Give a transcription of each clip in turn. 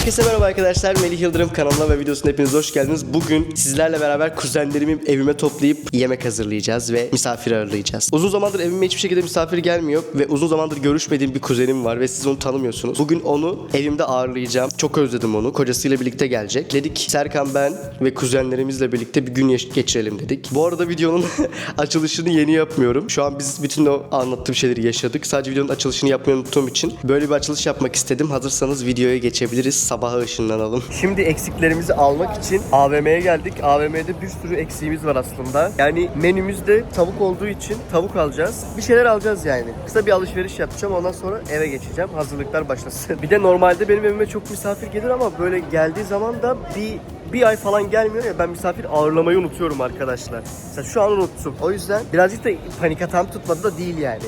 Herkese merhaba arkadaşlar. Melih Yıldırım kanalına ve videosuna hepiniz hoş geldiniz. Bugün sizlerle beraber kuzenlerimi evime toplayıp yemek hazırlayacağız ve misafir ağırlayacağız. Uzun zamandır evime hiçbir şekilde misafir gelmiyor ve uzun zamandır görüşmediğim bir kuzenim var ve siz onu tanımıyorsunuz. Bugün onu evimde ağırlayacağım. Çok özledim onu. Kocasıyla birlikte gelecek. Dedik Serkan ben ve kuzenlerimizle birlikte bir gün geçirelim dedik. Bu arada videonun açılışını yeni yapmıyorum. Şu an biz bütün o anlattığım şeyleri yaşadık. Sadece videonun açılışını yapmayı unuttuğum için böyle bir açılış yapmak istedim. Hazırsanız videoya geçebiliriz. Sabaha ışınlanalım. Şimdi eksiklerimizi almak için AVM'ye geldik. AVM'de bir sürü eksiğimiz var aslında. Yani menümüzde tavuk olduğu için tavuk alacağız. Bir şeyler alacağız yani. Kısa bir alışveriş yapacağım. Ondan sonra eve geçeceğim. Hazırlıklar başlasın. Bir de normalde benim evime çok misafir gelir ama böyle geldiği zaman da bir bir ay falan gelmiyor ya ben misafir ağırlamayı unutuyorum arkadaşlar. Mesela şu an unuttum. O yüzden birazcık da panik atağım tutmadı da değil yani.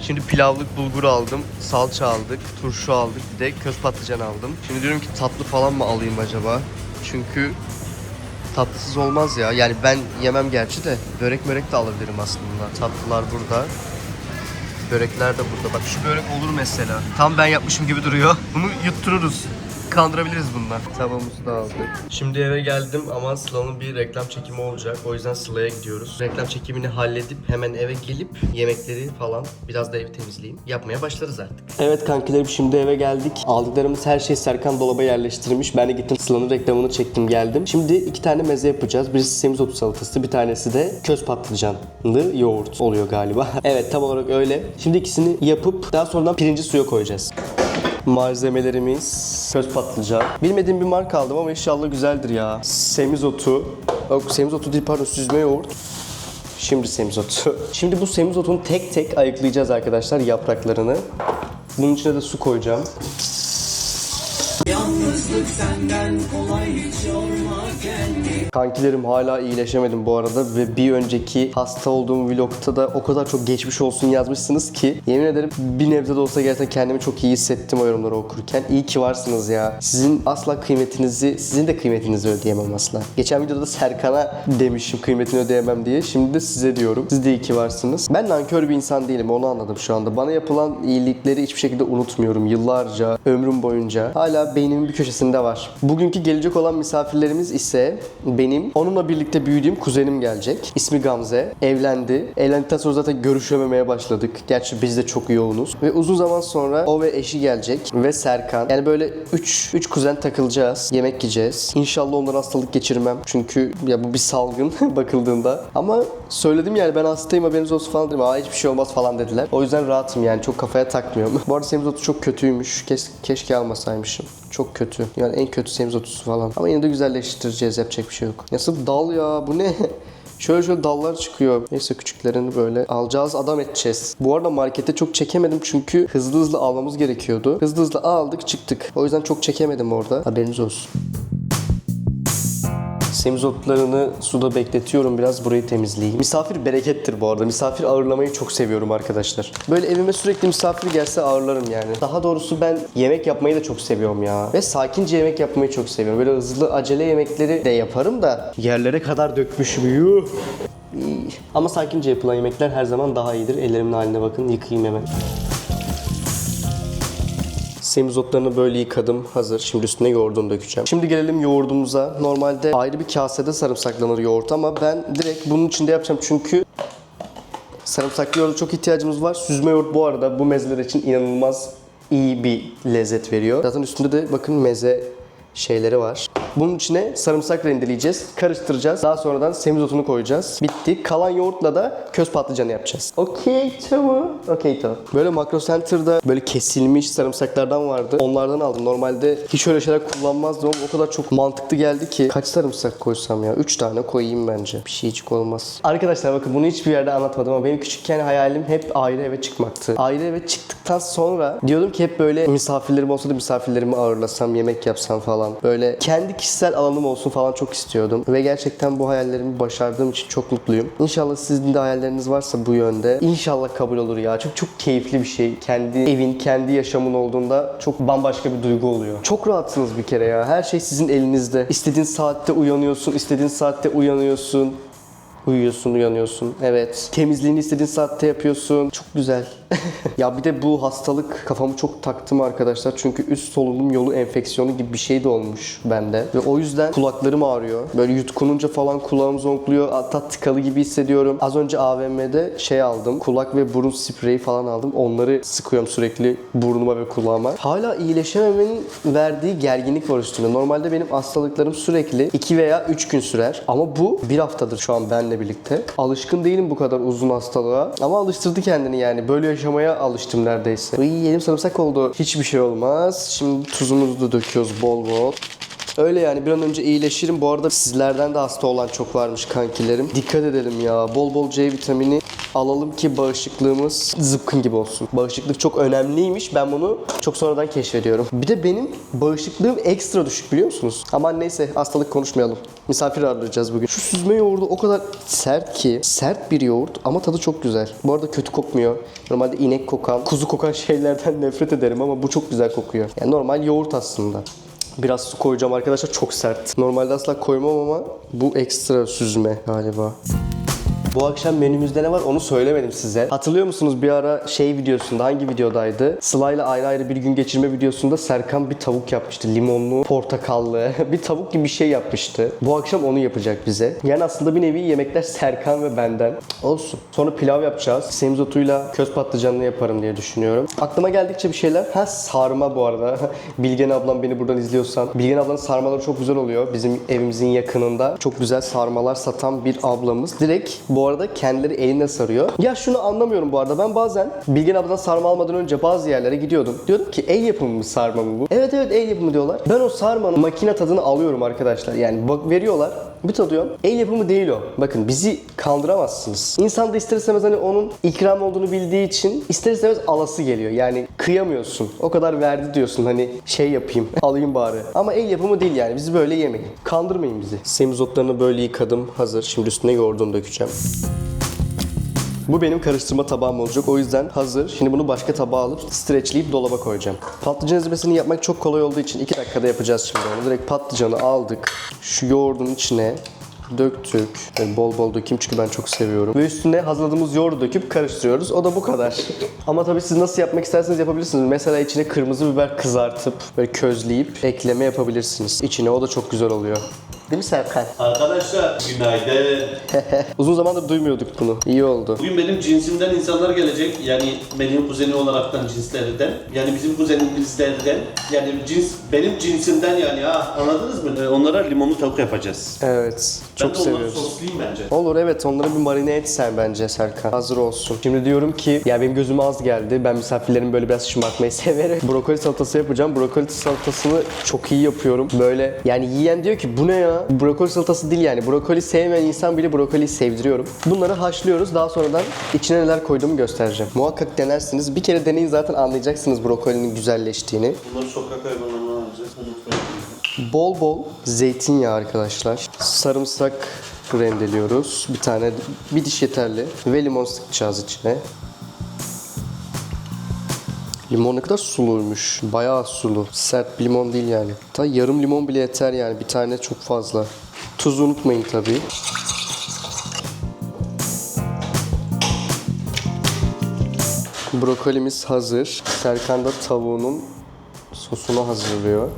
Şimdi pilavlık bulgur aldım, salça aldık, turşu aldık, bir de köz patlıcan aldım. Şimdi diyorum ki tatlı falan mı alayım acaba? Çünkü tatlısız olmaz ya. Yani ben yemem gerçi de börek mörek de alabilirim aslında. Tatlılar burada. Börekler de burada. Bak şu börek olur mesela. Tam ben yapmışım gibi duruyor. Bunu yuttururuz. Kandırabiliriz bundan. Tavamızı da aldık. Şimdi eve geldim ama Sıla'nın bir reklam çekimi olacak. O yüzden Sıla'ya gidiyoruz. Reklam çekimini halledip hemen eve gelip yemekleri falan biraz da evi temizleyeyim. Yapmaya başlarız artık. Evet kankilerim şimdi eve geldik. Aldıklarımız her şey Serkan dolaba yerleştirmiş. Ben de gittim Sıla'nın reklamını çektim geldim. Şimdi iki tane meze yapacağız. Birisi semizotu salatası, bir tanesi de köz patlıcanlı yoğurt oluyor galiba. evet tam olarak öyle. Şimdi ikisini yapıp daha sonradan pirinci suya koyacağız. Malzemelerimiz köz patlıcan. Bilmediğim bir marka aldım ama inşallah güzeldir ya. Semizotu. Yok semizotu değil pardon süzme yoğurt. Şimdi semizotu. Şimdi bu semizotunu tek tek ayıklayacağız arkadaşlar yapraklarını. Bunun içine de su koyacağım. Kankilerim hala iyileşemedim bu arada ve bir önceki hasta olduğum vlogta da o kadar çok geçmiş olsun yazmışsınız ki yemin ederim bir nebze de olsa gerçekten kendimi çok iyi hissettim o yorumları okurken. İyi ki varsınız ya. Sizin asla kıymetinizi, sizin de kıymetinizi ödeyemem asla. Geçen videoda da Serkan'a demişim kıymetini ödeyemem diye. Şimdi de size diyorum. Siz de iyi ki varsınız. Ben nankör bir insan değilim onu anladım şu anda. Bana yapılan iyilikleri hiçbir şekilde unutmuyorum. Yıllarca, ömrüm boyunca. Hala beynimin bir köşesinde var. Bugünkü gelecek olan misafirlerimiz ise benim onunla birlikte büyüdüğüm kuzenim gelecek. İsmi Gamze. Evlendi. Evlendikten sonra zaten görüşememeye başladık. Gerçi biz de çok yoğunuz. Ve uzun zaman sonra o ve eşi gelecek. Ve Serkan. Yani böyle 3 3 kuzen takılacağız. Yemek yiyeceğiz. İnşallah onlara hastalık geçirmem. Çünkü ya bu bir salgın bakıldığında. Ama söyledim yani ben hastayım haberiniz olsun falan dedim. Aa hiçbir şey olmaz falan dediler. O yüzden rahatım yani çok kafaya takmıyorum. bu arada semizotu çok kötüymüş. Kes, keşke almasaymışım. Çok kötü. Yani en kötü semizotusu falan. Ama yine de güzelleştireceğiz. Yapacak bir şey yok. Nasıl dal ya? Bu ne? Şöyle şöyle dallar çıkıyor. Neyse küçüklerini böyle alacağız adam edeceğiz. Bu arada markete çok çekemedim çünkü hızlı hızlı almamız gerekiyordu. Hızlı hızlı aldık çıktık. O yüzden çok çekemedim orada. Haberiniz olsun. Semizotlarını suda bekletiyorum biraz burayı temizleyeyim. Misafir berekettir bu arada. Misafir ağırlamayı çok seviyorum arkadaşlar. Böyle evime sürekli misafir gelse ağırlarım yani. Daha doğrusu ben yemek yapmayı da çok seviyorum ya. Ve sakince yemek yapmayı çok seviyorum. Böyle hızlı acele yemekleri de yaparım da yerlere kadar dökmüşüm. Yuh. Ama sakince yapılan yemekler her zaman daha iyidir. Ellerimin haline bakın yıkayayım hemen. Semizotlarını böyle yıkadım. Hazır. Şimdi üstüne yoğurdunu dökeceğim. Şimdi gelelim yoğurdumuza. Normalde ayrı bir kasede sarımsaklanır yoğurt ama ben direkt bunun içinde yapacağım çünkü sarımsaklı yoğurda çok ihtiyacımız var. Süzme yoğurt bu arada bu mezeler için inanılmaz iyi bir lezzet veriyor. Zaten üstünde de bakın meze şeyleri var. Bunun içine sarımsak rendeleyeceğiz. Karıştıracağız. Daha sonradan semizotunu koyacağız. Bitti. Kalan yoğurtla da köz patlıcanı yapacağız. Okey tamam. Okey tamam. Böyle Makro Center'da böyle kesilmiş sarımsaklardan vardı. Onlardan aldım. Normalde hiç öyle şeyler kullanmazdım ama o kadar çok mantıklı geldi ki. Kaç sarımsak koysam ya? 3 tane koyayım bence. Bir şey hiç olmaz. Arkadaşlar bakın bunu hiçbir yerde anlatmadım ama benim küçükken hayalim hep ayrı eve çıkmaktı. Ayrı eve çıktıktan sonra diyordum ki hep böyle misafirlerim olsa da misafirlerimi ağırlasam, yemek yapsam falan. Böyle kendi kişisel alanım olsun falan çok istiyordum. Ve gerçekten bu hayallerimi başardığım için çok mutluyum. İnşallah sizin de hayalleriniz varsa bu yönde. İnşallah kabul olur ya. Çok çok keyifli bir şey. Kendi evin, kendi yaşamın olduğunda çok bambaşka bir duygu oluyor. Çok rahatsınız bir kere ya. Her şey sizin elinizde. İstediğin saatte uyanıyorsun, istediğin saatte uyanıyorsun. Uyuyorsun, uyanıyorsun. Evet. Temizliğini istediğin saatte yapıyorsun. Çok güzel. ya bir de bu hastalık kafamı çok taktım arkadaşlar. Çünkü üst solunum yolu enfeksiyonu gibi bir şey de olmuş bende. Ve o yüzden kulaklarım ağrıyor. Böyle yutkununca falan kulağım zonkluyor. Hatta tıkalı gibi hissediyorum. Az önce AVM'de şey aldım. Kulak ve burun spreyi falan aldım. Onları sıkıyorum sürekli burnuma ve kulağıma. Hala iyileşememenin verdiği gerginlik var üstümde. Normalde benim hastalıklarım sürekli 2 veya 3 gün sürer. Ama bu bir haftadır şu an benle birlikte. Alışkın değilim bu kadar uzun hastalığa. Ama alıştırdı kendini yani. Böyle yaşamaya alıştım neredeyse. Iy, elim sarımsak oldu. Hiçbir şey olmaz. Şimdi tuzumuzu da döküyoruz bol bol. Öyle yani bir an önce iyileşirim. Bu arada sizlerden de hasta olan çok varmış kankilerim. Dikkat edelim ya. Bol bol C vitamini alalım ki bağışıklığımız zıpkın gibi olsun. Bağışıklık çok önemliymiş. Ben bunu çok sonradan keşfediyorum. Bir de benim bağışıklığım ekstra düşük biliyor musunuz? Ama neyse hastalık konuşmayalım. Misafir ağırlayacağız bugün. Şu süzme yoğurdu o kadar sert ki. Sert bir yoğurt ama tadı çok güzel. Bu arada kötü kokmuyor. Normalde inek kokan, kuzu kokan şeylerden nefret ederim ama bu çok güzel kokuyor. Yani normal yoğurt aslında. Biraz su koyacağım arkadaşlar çok sert. Normalde asla koymam ama bu ekstra süzme galiba. Bu akşam menümüzde ne var onu söylemedim size. Hatırlıyor musunuz bir ara şey videosunda hangi videodaydı? Sıla'yla ayrı ayrı bir gün geçirme videosunda Serkan bir tavuk yapmıştı. Limonlu, portakallı bir tavuk gibi bir şey yapmıştı. Bu akşam onu yapacak bize. Yani aslında bir nevi yemekler Serkan ve benden. Olsun. Sonra pilav yapacağız. Semizotuyla köz patlıcanlı yaparım diye düşünüyorum. Aklıma geldikçe bir şeyler. Ha sarma bu arada. Bilgen ablam beni buradan izliyorsan. Bilgen ablanın sarmaları çok güzel oluyor. Bizim evimizin yakınında. Çok güzel sarmalar satan bir ablamız. Direkt bu arada kendileri eline sarıyor. Ya şunu anlamıyorum bu arada. Ben bazen Bilgen abladan sarma almadan önce bazı yerlere gidiyordum. Diyordum ki el yapımı mı sarma mı bu? Evet evet el yapımı diyorlar. Ben o sarmanın makine tadını alıyorum arkadaşlar. Yani bak veriyorlar. Bir tadıyorum. El yapımı değil o. Bakın bizi kandıramazsınız. İnsan da ister istemez hani onun ikram olduğunu bildiği için ister istemez alası geliyor. Yani kıyamıyorsun. O kadar verdi diyorsun hani şey yapayım alayım bari. Ama el yapımı değil yani. Bizi böyle yemeyin. Kandırmayın bizi. Semizotlarını böyle yıkadım. Hazır. Şimdi üstüne yoğurdunu dökeceğim. Bu benim karıştırma tabağım olacak. O yüzden hazır. Şimdi bunu başka tabağa alıp streçleyip dolaba koyacağım. Patlıcan ezmesini yapmak çok kolay olduğu için 2 dakikada yapacağız şimdi onu. Direkt patlıcanı aldık. Şu yoğurdun içine döktük. Yani bol bol dökeyim çünkü ben çok seviyorum. Ve üstüne hazırladığımız yoğurdu döküp karıştırıyoruz. O da bu kadar. Ama tabii siz nasıl yapmak isterseniz yapabilirsiniz. Mesela içine kırmızı biber kızartıp böyle közleyip ekleme yapabilirsiniz. İçine o da çok güzel oluyor. Değil mi Serkan? Arkadaşlar günaydın. Uzun zamandır duymuyorduk bunu. İyi oldu. Bugün benim cinsimden insanlar gelecek. Yani benim kuzeni olaraktan cinslerden. Yani bizim kuzenimizlerden. Yani cins benim cinsimden yani ha anladınız mı? Ee, Onlara limonlu tavuk yapacağız. Evet. ben Çok de onları seviyoruz. soslayayım bence. Olur evet onları bir marine et sen bence Serkan. Hazır olsun. Şimdi diyorum ki ya benim gözüme az geldi. Ben misafirlerimi böyle biraz şımartmayı severim. Brokoli salatası yapacağım. Brokoli salatasını çok iyi yapıyorum. Böyle yani yiyen diyor ki bu ne ya? Brokoli salatası değil yani. Brokoli sevmeyen insan bile brokoliyi sevdiriyorum. Bunları haşlıyoruz. Daha sonradan içine neler koyduğumu göstereceğim. Muhakkak denersiniz. Bir kere deneyin zaten anlayacaksınız brokolinin güzelleştiğini. Bunları sokak hayvanlarına alacağız. Bol bol zeytinyağı arkadaşlar. Sarımsak rendeliyoruz. Bir tane, bir diş yeterli. Ve limon sıkacağız içine. Limon ne kadar suluymuş. Bayağı sulu. Sert bir limon değil yani. Hatta yarım limon bile yeter yani. Bir tane çok fazla. Tuz unutmayın tabii. Brokolimiz hazır. Serkan da tavuğunun sosunu hazırlıyor.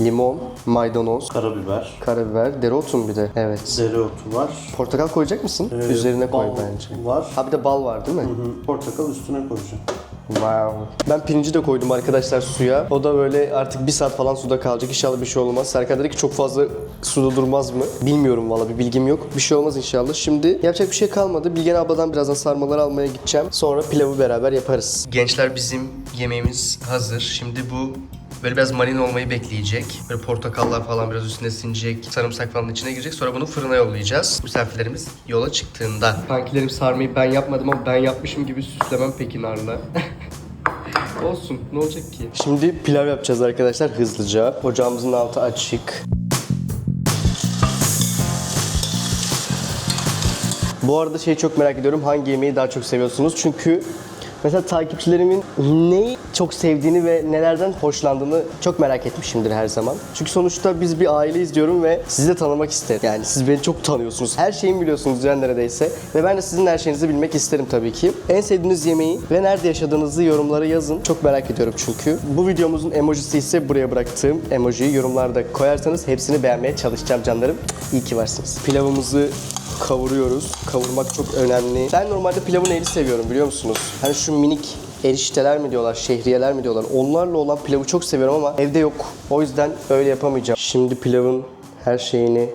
Limon, maydanoz, Karabiber. karabiber, dereotu mu bir de? Evet. Dereotu var. Portakal koyacak mısın? Ee, Üzerine koy bal bence. Var. Ha bir de bal var değil mi? Hı, Portakal üstüne koyacağım. Wow. Ben pirinci de koydum arkadaşlar suya. O da böyle artık bir saat falan suda kalacak. İnşallah bir şey olmaz. Serkan dedi ki çok fazla suda durmaz mı? Bilmiyorum valla bir bilgim yok. Bir şey olmaz inşallah. Şimdi yapacak bir şey kalmadı. Bilgen abladan birazdan sarmaları almaya gideceğim. Sonra pilavı beraber yaparız. Gençler bizim yemeğimiz hazır. Şimdi bu Böyle biraz marine olmayı bekleyecek. Böyle portakallar falan biraz üstüne sinecek. Sarımsak falan içine girecek. Sonra bunu fırına yollayacağız. Misafirlerimiz yola çıktığında. Kankilerim sarmayı ben yapmadım ama ben yapmışım gibi süslemem peki narla. Olsun ne olacak ki? Şimdi pilav yapacağız arkadaşlar hızlıca. Ocağımızın altı açık. Bu arada şeyi çok merak ediyorum hangi yemeği daha çok seviyorsunuz? Çünkü Mesela takipçilerimin neyi çok sevdiğini ve nelerden hoşlandığını çok merak etmişimdir her zaman. Çünkü sonuçta biz bir aileyiz diyorum ve sizi de tanımak isterim. Yani siz beni çok tanıyorsunuz. Her şeyimi biliyorsunuz yani neredeyse. Ve ben de sizin her şeyinizi bilmek isterim tabii ki. En sevdiğiniz yemeği ve nerede yaşadığınızı yorumlara yazın. Çok merak ediyorum çünkü. Bu videomuzun emojisi ise buraya bıraktığım emojiyi yorumlarda koyarsanız hepsini beğenmeye çalışacağım canlarım. İyi ki varsınız. Pilavımızı kavuruyoruz. Kavurmak çok önemli. Ben normalde pilavı neyli seviyorum biliyor musunuz? Hani şu minik erişteler mi diyorlar, şehriyeler mi diyorlar. Onlarla olan pilavı çok seviyorum ama evde yok. O yüzden öyle yapamayacağım. Şimdi pilavın her şeyini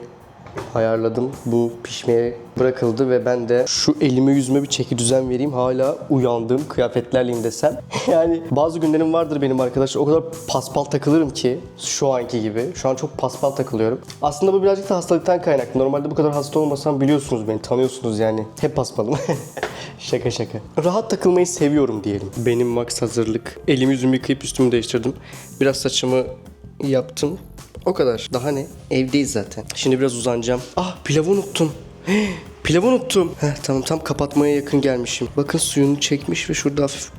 ayarladım. Bu pişmeye bırakıldı ve ben de şu elime yüzüme bir çeki düzen vereyim. Hala uyandığım kıyafetlerleyim desem. yani bazı günlerim vardır benim arkadaşlar. O kadar paspal takılırım ki şu anki gibi. Şu an çok paspal takılıyorum. Aslında bu birazcık da hastalıktan kaynaklı. Normalde bu kadar hasta olmasam biliyorsunuz beni, tanıyorsunuz yani. Hep paspalım. şaka şaka. Rahat takılmayı seviyorum diyelim. Benim max hazırlık. Elimi yüzümü yıkayıp üstümü değiştirdim. Biraz saçımı yaptım. O kadar. Daha ne? Evdeyiz zaten. Şimdi biraz uzanacağım. Ah pilavı unuttum. pilavı unuttum. Heh, tamam tam kapatmaya yakın gelmişim. Bakın suyunu çekmiş ve şurada hafif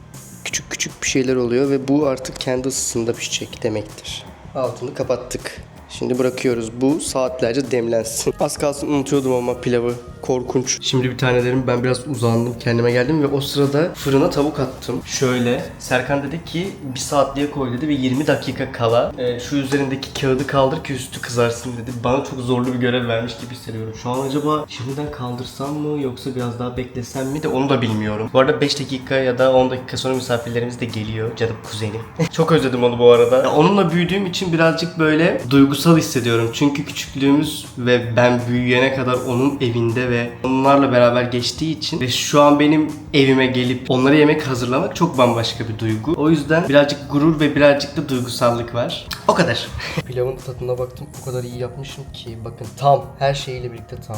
küçük küçük bir şeyler oluyor ve bu artık kendi ısısında pişecek demektir. Altını kapattık. Şimdi bırakıyoruz. Bu saatlerce demlensin. Az kalsın unutuyordum ama pilavı. Korkunç. Şimdi bir tanelerim ben biraz uzandım. Kendime geldim ve o sırada fırına tavuk attım. Şöyle. Serkan dedi ki bir saatliğe koy dedi ve 20 dakika kala e, şu üzerindeki kağıdı kaldır ki üstü kızarsın dedi. Bana çok zorlu bir görev vermiş gibi hissediyorum. Şu an acaba şimdiden kaldırsam mı yoksa biraz daha beklesem mi de onu da bilmiyorum. Bu arada 5 dakika ya da 10 dakika sonra misafirlerimiz de geliyor. Canım kuzenim. çok özledim onu bu arada. Ya onunla büyüdüğüm için birazcık böyle duygusal hissediyorum. Çünkü küçüklüğümüz ve ben büyüyene kadar onun evinde ve onlarla beraber geçtiği için ve şu an benim evime gelip onlara yemek hazırlamak çok bambaşka bir duygu. O yüzden birazcık gurur ve birazcık da duygusallık var. O kadar. Pilavın tadına baktım. O kadar iyi yapmışım ki bakın tam her şeyiyle birlikte tam.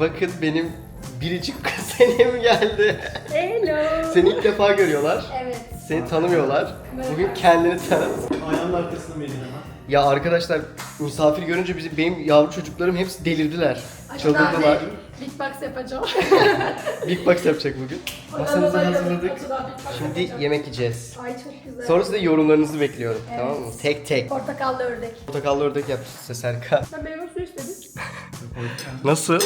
Bakın benim biricik kuzenim geldi. Hello. Seni ilk defa görüyorlar. Evet. Seni tanımıyorlar. Bugün kendini tanıt. Ayağının arkasına verin hemen. Ya arkadaşlar misafir görünce bizi benim yavru çocuklarım hepsi delirdiler. Açın Çıldırdılar. Big Box yapacağım. Big Box yapacak bugün. Masamızı hazırladık. Şimdi yemek yiyeceğiz. Ay çok güzel. Sonrasında yorumlarınızı bekliyorum. Tamam mı? Tek tek. Portakallı ördek. Portakallı ördek yaptı size Serkan. Ben meyve suyu istedim. Nasıl?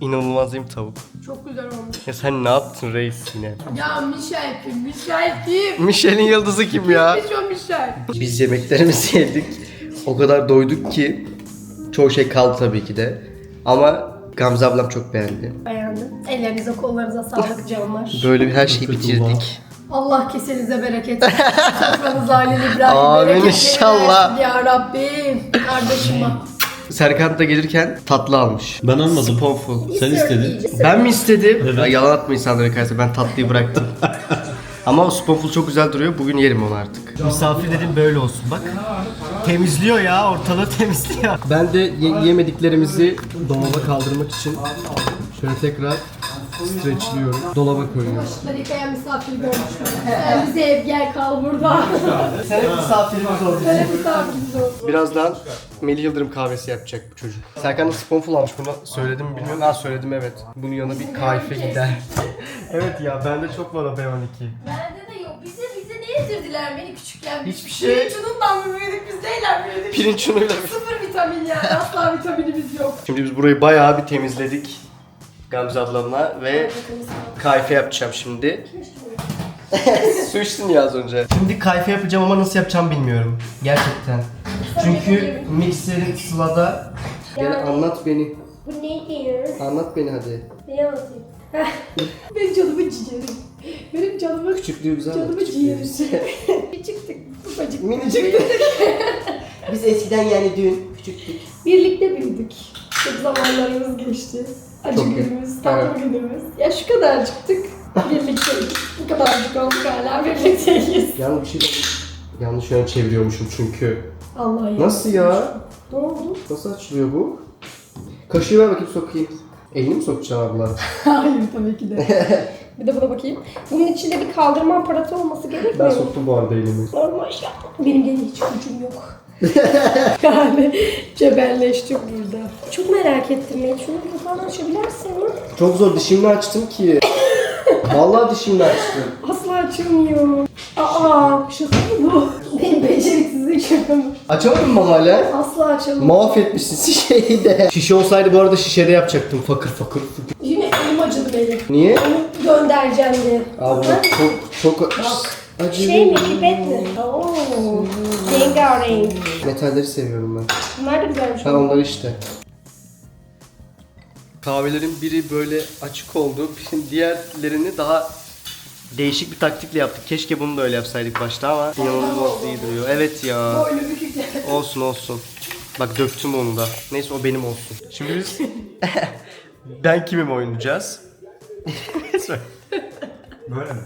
İnanılmaz değil mi tavuk? Çok güzel olmuş. Ya sen ne yaptın reis yine? Ya Michel kim? Michel kim? Michelin yıldızı kim ya? Kimmiş o Michel? Biz yemeklerimizi yedik. O kadar doyduk ki çoğu şey kaldı tabii ki de. Ama Gamze ablam çok beğendi. Beğendim. Ellerinize kollarınıza sağlık canlar. Böyle bir her şeyi bitirdik. Allah kesenize bereket. Sofranız aileli İbrahim Amin inşallah. versin Ya Rabbim. Kardeşime. Serkan da gelirken tatlı almış. Ben almadım. Spoonful. Sen istedin. Ben mi istedim? Ya, yalan atma insanlara karşı ben tatlıyı bıraktım. Ama o spoonful çok güzel duruyor. Bugün yerim onu artık. Misafir dedim böyle olsun bak. Temizliyor ya ortalığı temizliyor. Ben de ye- yemediklerimizi dolaba kaldırmak için şöyle tekrar streçliyorum. Dolaba koyuyorum. Bulaşıkları yıkayan misafir görmüştüm. Sen bize ev gel kal burada. Sen hep misafirimiz ol Böyle misafirimiz olsun. Birazdan Melih Yıldırım kahvesi yapacak bu çocuk. Serkan da spoonful almış bunu söyledim mi bilmiyorum. Ha söyledim evet. Bunun yanına bir kahve gider. evet ya bende çok var o B12. Bende de yok. Bize bize ne yedirdiler beni küçükken? Hiçbir şey. Pirinç unundan mı büyüdük biz neyle büyüdük? Pirinç unuyla. Sıfır vitamin yani. Asla vitaminimiz yok. Şimdi biz burayı bayağı bir temizledik. Gamze ablamla ve kayfe yapacağım şimdi. Su içtin ya az önce. Şimdi kayfe yapacağım ama nasıl yapacağım bilmiyorum. Gerçekten. Çünkü mikserin sılada... Gel anlat beni. Bu nedir? Anlat beni hadi. Ne anlatayım? Benim canımı ciğerim. Benim canımı Küçüklüğü güzel mi? canımı ciğerim. Çıktık. Ufacık. Minicik. Biz eskiden yani dün küçüktük. Birlikte büyüdük. Çok zamanlarımız geçti. Acı Çok günümüz, tatlı Evet. günümüz. Ya şu kadar çıktık. Birlikteyiz. Bu kadarcık olduk hala birlikteyiz. Yalnız bir şey de yanlış yöne çeviriyormuşum çünkü. Allah ya. Nasıl ya? Ne oldu? Nasıl açılıyor bu? Kaşığı ver bakayım sokayım. Elini mi sokacaksın abla? Hayır tabii ki de. bir de buna bakayım. Bunun içinde bir kaldırma aparatı olması Ben gerekmiyor mu? soktum bu arada elimi. Normal şey. Benim gene hiç gücüm yok. yani cebelleştik burada. Çok merak ettim ben. Şunu kapağını açabilirsin mi? Çok zor dişimle açtım ki. Vallahi dişimden çıktı. Asla açılmıyor. Aa şaka mı bu? Benim beceriksizlik şaka mı? Açamadın mı hala? Asla açılmıyor. Mahvetmişsin şişeyi de. Şişe olsaydı bu arada şişede yapacaktım fakır fakır. Yine elim acıdı benim. Niye? Onu göndereceğim diye. Abi çok çok acı. Şey mi pipet mi? Oo. Rengarenk. Metalleri seviyorum ben. Bunlar da güzelmiş. Ha onlar işte. Kahvelerin biri böyle açık oldu. Diğerlerini daha değişik bir taktikle yaptık. Keşke bunu da öyle yapsaydık başta ama inanılmaz iyi duruyor. Evet ya. Olsun olsun. Bak döktüm onu da. Neyse o benim olsun. Şimdi biz ben kimim oynayacağız? Böyle mi?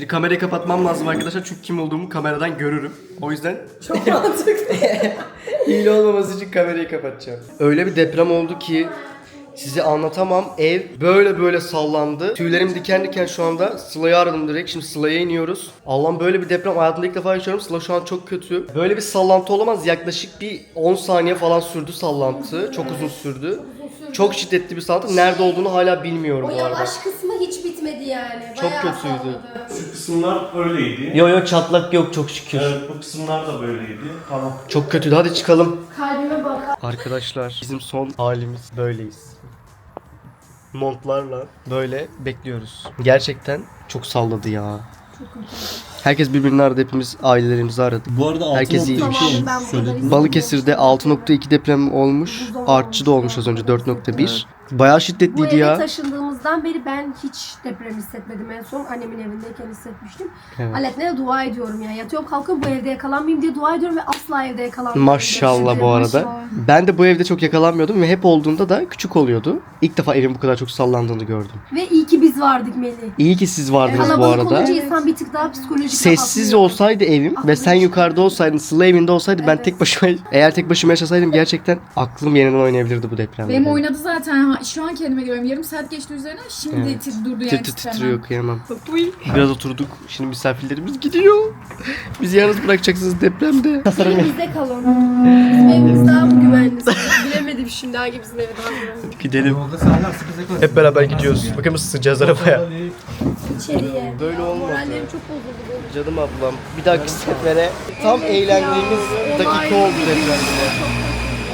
Şimdi kamerayı kapatmam lazım arkadaşlar çünkü kim olduğumu kameradan görürüm. O yüzden Çok mantıklı. hile olmaması için kamerayı kapatacağım. Öyle bir deprem oldu ki size anlatamam. Ev böyle böyle sallandı. Tüylerim diken diken şu anda. Sıla'yı aradım direkt. Şimdi Sıla'ya iniyoruz. Allah'ım böyle bir deprem hayatımda ilk defa yaşıyorum. Sıla şu an çok kötü. Böyle bir sallantı olamaz. Yaklaşık bir 10 saniye falan sürdü sallantı. Çok uzun sürdü. Çok şiddetli bir sallantı. Nerede olduğunu hala bilmiyorum O bu arada. yavaş kısmı hiç bitmedi yani. Çok Bayağı kötüydü. salladı. Şu kısımlar öyleydi. Yo yo çatlak yok çok şükür. Evet bu kısımlar da böyleydi. Tamam. Çok kötüydü. Hadi çıkalım. Kalbime bak. Arkadaşlar bizim son halimiz böyleyiz. Montlarla böyle bekliyoruz. Gerçekten çok salladı ya. Herkes birbirini aradı. Hepimiz ailelerimizi aradı. Bu arada Herkes iyi. Tamam ben burada Balıkesir'de 6.2 deprem olmuş. Artçı'da olmuş az önce 4.1. Bayağı Bu şiddetliydi eve ya. Taşındığımızdan beri ben hiç deprem hissetmedim. En son annemin evindeyken hissetmiştim. Evet. Aletine dua ediyorum ya. Yatıyorum kalkıyorum bu evde yakalanmayayım diye dua ediyorum ve asla evde yakalanmıyorum. Maşallah bu arada. Ben de bu evde çok yakalanmıyordum ve hep olduğunda da küçük oluyordu. İlk defa evin bu kadar çok sallandığını gördüm. Ve iyi ki biz vardık Melih. İyi ki siz vardınız bu Kalabalık arada. olunca insan bir tık daha psikolojik Sessiz rahatlıyor. olsaydı evim ve sen yukarıda olsaydın, Sıla evinde olsaydı ben Evet. tek başıma eğer tek başıma yaşasaydım gerçekten aklım yeniden oynayabilirdi bu depremde. Benim oynadı zaten. Ha, Şu an kendime geliyorum. Yarım saat geçti üzerine. Şimdi Evet. durdu yani titremem. titriyor kıyamam. Biraz oturduk. Şimdi misafirlerimiz gidiyor. Bizi yalnız bırakacaksınız depremde. Evimizde kalın. Bizim evimiz daha mı güvenli? Bilemedim şimdi hangi bizim evi daha güvenli. Gidelim. Hep beraber gidiyoruz. Bakın nasıl sığacağız arabaya. İçeriye. Böyle olmadı. Morallerim çok bozuldu. Canım ablam. Bir dahaki sefere tam eğlendiğimiz dakika oldu depremde.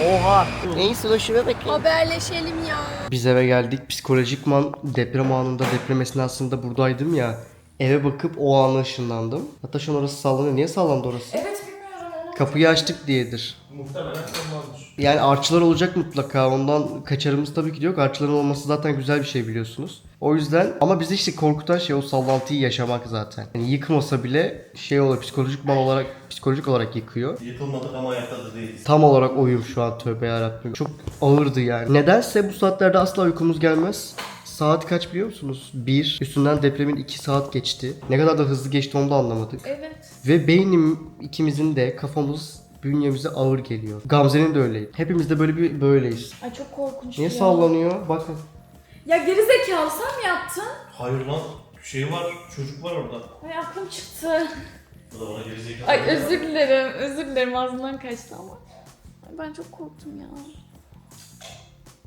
Oha. Neyse la şuna bakayım. Haberleşelim ya. Biz eve geldik. Psikolojikman deprem anında deprem esnasında buradaydım ya. Eve bakıp o ana ışınlandım. Hatta şu an orası sallanıyor. Niye sallandı orası? Evet. Kapıyı açtık diyedir. Muhtemelen olmazmış. Yani artçılar olacak mutlaka. Ondan kaçarımız tabii ki de yok. Artçıların olması zaten güzel bir şey biliyorsunuz. O yüzden ama bizi işte korkutan şey o sallantıyı yaşamak zaten. Yani yıkmasa bile şey oluyor psikolojik mal olarak psikolojik olarak yıkıyor. Yıkılmadık ama ayakta da değiliz. Tam olarak oyum şu an tövbe yarabbim. Çok ağırdı yani. Nedense bu saatlerde asla uykumuz gelmez. Saat kaç biliyor musunuz? 1. Üstünden depremin 2 saat geçti. Ne kadar da hızlı geçti onu da anlamadık. Evet. Ve beynim ikimizin de kafamız bünyemize ağır geliyor. Gamze'nin de öyleydi. Hepimiz de böyle bir böyleyiz. Ay çok korkunç Niye ya. sallanıyor? Bakın. Ya gerizekalı sen mi yaptın? Hayır lan şey var çocuk var orada. Ay aklım çıktı. Bu da bana gerizekalı. Ay özür dilerim. Özür dilerim ağzımdan kaçtı ama. Ay ben çok korktum ya.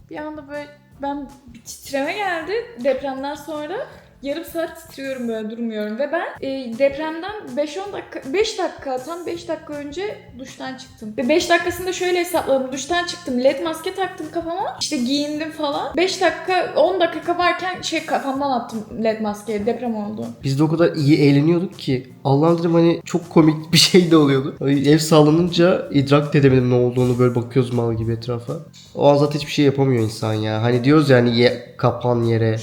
Bir anda böyle ben titreme geldi depremden sonra. Yarım saat titriyorum böyle durmuyorum ve ben e, depremden 5-10 dakika 5 dakika tam 5 dakika önce duştan çıktım. Ve 5 dakikasında şöyle hesapladım. Duştan çıktım. led maske taktım kafama. İşte giyindim falan. 5 dakika 10 dakika varken şey kafamdan attım led maskeyi. Deprem oldu. Biz de o kadar iyi eğleniyorduk ki Allah'ım dedim hani çok komik bir şey de oluyordu. Ay, Ev sallanınca idrak edemedim ne olduğunu böyle bakıyoruz mal gibi etrafa. O an zaten hiçbir şey yapamıyor insan ya. Hani diyoruz yani ye, kapan yere.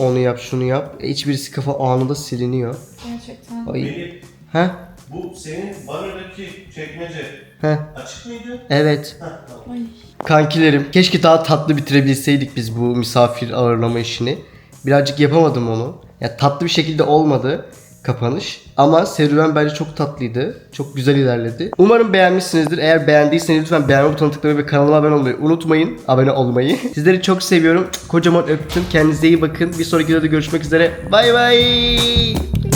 Onu yap şunu yap. E, Hiçbirisi kafa anında siliniyor. Gerçekten. Ay. Benim Heh bu senin banyodaki çekmece heh açık mıydı? evet. Heh, tamam. Ay. Kankilerim keşke daha tatlı bitirebilseydik biz bu misafir ağırlama işini. Birazcık yapamadım onu. Ya tatlı bir şekilde olmadı kapanış. Ama serüven bence çok tatlıydı. Çok güzel ilerledi. Umarım beğenmişsinizdir. Eğer beğendiyseniz lütfen beğenme butonuna tıklamayı ve kanalıma abone olmayı unutmayın. Abone olmayı. Sizleri çok seviyorum. Kocaman öptüm. Kendinize iyi bakın. Bir sonraki videoda görüşmek üzere. Bay bay.